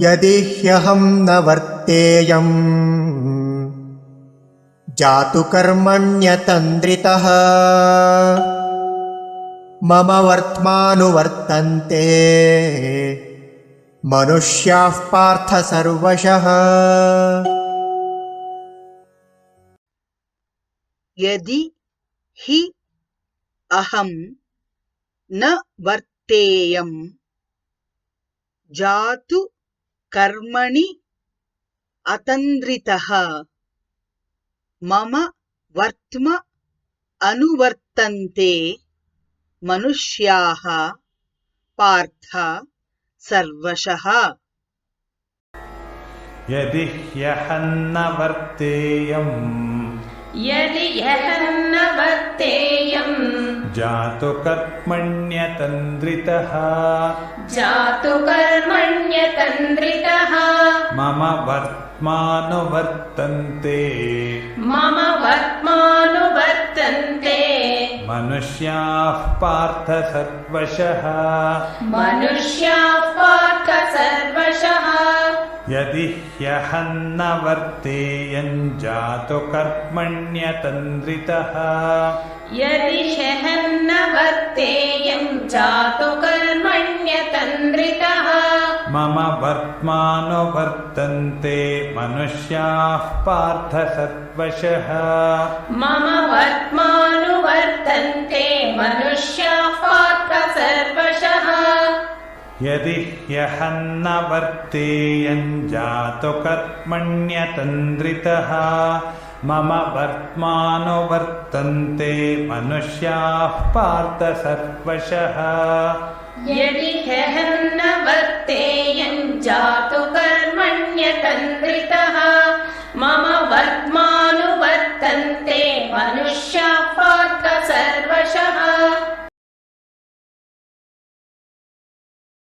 यदि ह्यहं न वर्तेयम्। जातु कर्मण्यतन्द्रितः। मम वर्त्मानुवर्तन्ते। मनुष्याः पार्थ सर्वशः। यदि हि अहं न वर्तेयम्। जातु कर्मणि अतन्द्रितः। मम वर्त्म अनुवर्तन्ते मनुष्याः पार्थ सर्वशः। यदि ह्यहन्न वर्तेयम्। यदि ह्यहन्न वर्तेयम् जातु कर्मण्यतन्द्रितः जातु कर्मण्यतन्द्रितः मम वर्त्मानुवर्तन्ते। मम वर्त्मानुवर्तन्ते। मनुष्याः पार्थ सर्वशः। मनुष्याः पार्थ सर्वशः। यदि ह्यहन्न वर्तेयम् जातु कर्मण्यतन्द्रितः मम वर्त्मानुवर्तन्ते मनुष्याः पार्थ सर्वशः मम वर्त्मानुवर्तन्ते मनुष्याः पार्थ सर्वशः यदि ह्यहन्न वर्तेयम् जातु कर्मण्यतन्द्रितः मम वर्त्मानुवर्तन्ते मनुष्याः पार्थ सर्वशः यदि